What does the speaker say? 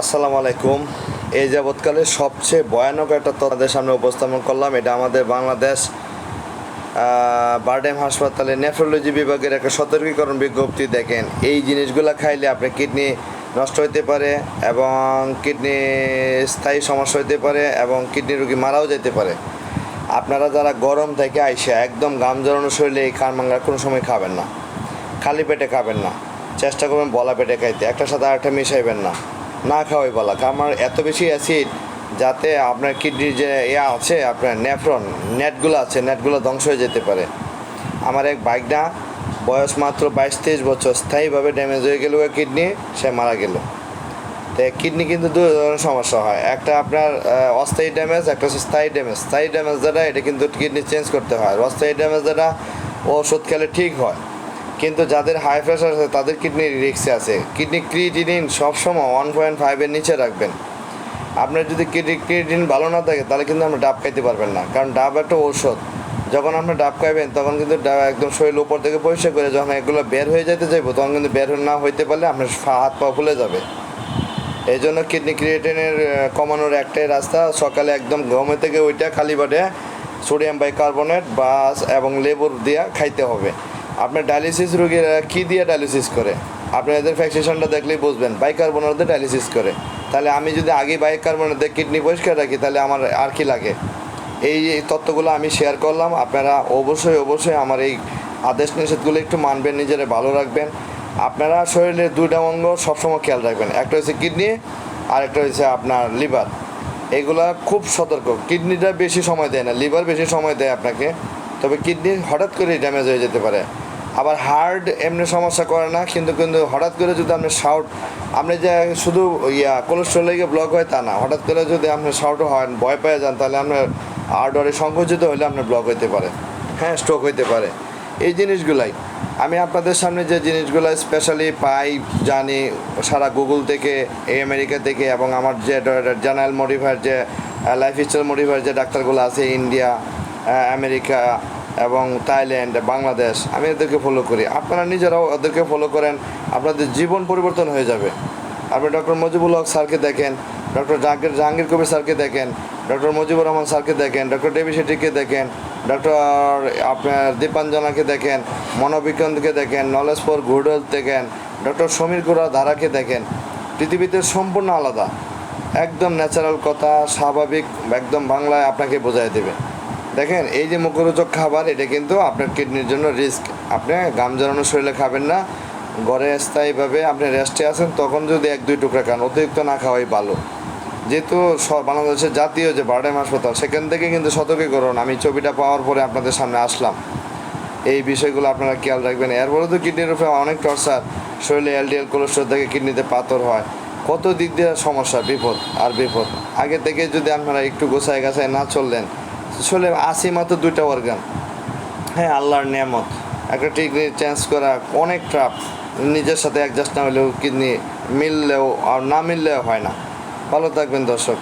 আসসালামু আলাইকুম। এই যাবৎকালে সবচেয়ে ভয়ানক একটা তথ্যের সামনে উপস্থাপন করলাম। এটা আমাদের বাংলাদেশ বারডেম হাসপাতালে নেফ্রোলজি বিভাগের একটা সতর্কীকরণ বিজ্ঞপ্তি। দেখেন, এই জিনিসগুলো খাইলে আপনার কিডনি নষ্ট হতে পারে এবং কিডনি স্থায়ী সমস্যা হতে পারে এবং কিডনি রোগী মারাও যেতে পারে। আপনারা যারা গরম থেকে আইসে একদম গাম জড়ানো শরীরে এই কারমাঙ্গা কোনো সময় খাবেন না। খালি পেটে খাবেন না। চেষ্টা করবেন বলা পেটে খাইতে। একটার সাথে আরেকটা মিশাইবেন না। না খাওয়াই বলা। আমার এত বেশি অ্যাসিড যাতে আপনার কিডনির যে ইয়া আছে, আপনার নেফ্রন নেটগুলো আছে নেটগুলো ধ্বংস হয়ে যেতে পারে। আমার এক বাইকটা বয়স মাত্র বাইশ তেইশ বছর, স্থায়ীভাবে ড্যামেজ হয়ে গেল কিডনি সে মারা গেল। তো কিডনি কিন্তু দু ধরনের সমস্যা হয়। একটা আপনার অস্থায়ী ড্যামেজ একটা হচ্ছে স্থায়ী ড্যামেজ স্থায়ী ড্যামেজ যেটা এটা কিন্তু কিডনি চেঞ্জ করতে হয়। অস্থায়ী ড্যামেজ যেটা ওষুধ খেলে ঠিক হয়। কিন্তু যাদের হাই প্রেশার আছে, তাদের কিডনির রিক্সে আছে। কিডনি ক্রিটিনিন সবসময় ওয়ান পয়েন্ট ফাইভের নিচে রাখবেন। আপনার যদি কিডনি ক্রিটিন ভালো না থাকে, তাহলে কিন্তু আপনি ডাব খাইতে পারবেন না। কারণ ডাব একটা ঔষধ। যখন আপনি ডাব খাইবেন, তখন কিন্তু ডাব একদম শরীর উপর থেকে পরিষ্কার করে যখন এগুলো বের হয়ে যেতে চাইব, তখন কিন্তু বের না হইতে পারলে আপনার হাত পা ফুলে যাবে। এই জন্য কিডনি ক্রিয়েটিনের কমানোর একটাই রাস্তা, সকালে একদম ঘুমে থেকে ওইটা খালি বাটে সোডিয়াম বাইকার্বনেট বাস এবং লেবুর দিয়া খাইতে হবে। আপনার ডায়ালিসিস রোগীরা কী দিয়ে ডায়ালিসিস করে? আপনি এদের ফ্যাকসেশনটা দেখলেই বুঝবেন। বাইকার্বনেট ডায়ালিসিস করে। তাহলে আমি যদি আগে বাইকার্বনেট কিডনি পরিষ্কার রাখি, তাহলে আমার আর কি লাগে? এই এই তথ্যগুলো আমি শেয়ার করলাম। আপনারা অবশ্যই অবশ্যই আমার এই আদেশ নিষেধগুলো একটু মানবেন, নিজেরা ভালো রাখবেন। আপনারা শরীরের দুইটা অঙ্গ সবসময় খেয়াল রাখবেন। একটা হচ্ছে কিডনি আর একটা হচ্ছে আপনার লিভার এগুলা খুব সতর্ক। কিডনিটা বেশি সময় দেয় না লিভার বেশি সময় দেয় আপনাকে। তবে কিডনি হঠাৎ করে ড্যামেজ হয়ে যেতে পারে। আবার হার্ড এমনি সমস্যা করে না, কিন্তু কিন্তু হঠাৎ করে যদি আপনি শাউট আপনি যে শুধু ইয়া কোলেস্ট্রল লেগে ব্লক হয় তা না, হঠাৎ করে যদি আপনি শাউট হয়, ভয় পেয়ে যান, তাহলে আপনার আর্ডারে সংকুচিত হলে আপনার ব্লক হইতে পারে। হ্যাঁ স্ট্রোক হইতে পারে। এই জিনিসগুলাই, আমি আপনাদের সামনে যে জিনিসগুলো স্পেশালি পাই, জানি, সারা গুগল থেকে, এই আমেরিকা থেকে, এবং আমার যে জেনারেল মডিফায়ার যে লাইফ স্টাইল মডিফায়ার যে ডাক্তারগুলো আছে ইন্ডিয়া আমেরিকা এবং থাইল্যান্ড, বাংলাদেশ, আমি এদেরকে ফলো করি। আপনারা নিজেরাও ওদেরকে ফলো করেন, আপনাদের জীবন পরিবর্তন হয়ে যাবে। আপনি ডক্টর মজিবুল হক স্যারকে দেখেন ডক্টর জাহাঙ্গীর জাহাঙ্গীর কবির স্যারকে দেখেন ডক্টর মুজিবুর রহমান স্যারকে দেখেন ডক্টর দেবী শেট্টিকে দেখেন ডক্টর আপনার দীপাঞ্জনাকে দেখেন মনোবিজ্ঞানকে দেখেন, নলেজ ফর গুড দেখেন ডক্টর সমীর কুরা ধারাকে দেখেন। পৃথিবীতে সম্পূর্ণ আলাদা। একদম ন্যাচারাল কথা, স্বাভাবিক, একদম বাংলায় আপনাকে বোঝাই দেবে। দেখেন, এই যে মুখরোচক খাবার, এটা কিন্তু আপনার কিডনির জন্য রিস্ক। আপনি গাম জড়ানো শরীরে খাবেন না। ঘরে স্থায়ীভাবে আপনি রেস্টে আছেন, তখন যদি এক, দুই টুকরা খান, অতিরিক্ত না খাওয়াই ভালো। যেহেতু বাংলাদেশের জাতীয় যে বারডেম হাসপাতাল, সেখান থেকে কিন্তু সতর্কীকরণ। আমি ছবিটা পাওয়ার পরে আপনাদের সামনে আসলাম। এই বিষয়গুলো আপনারা খেয়াল রাখবেন। এরপরে তো কিডনির উপরে অনেক টর্চার। শরীরে এলডিএল, কোলেস্ট্রল থেকে কিডনিতে পাথর হয়। কত দিক দিয়ে সমস্যা, বিপদ আর বিপদ। আগে থেকে যদি আপনারা একটু গোছায় গাছায় না চললেন আসলে আসি মাত্র দুইটা অর্গান হ্যাঁ আল্লাহর নিয়ামত। একটা কিডনি চেঞ্জ করা অনেক ট্রাপ নিজের সাথে অ্যাডজাস্ট না হলেও কিডনি মিললেও আর না মিললেও হয় না। ভালো থাকবেন দর্শক।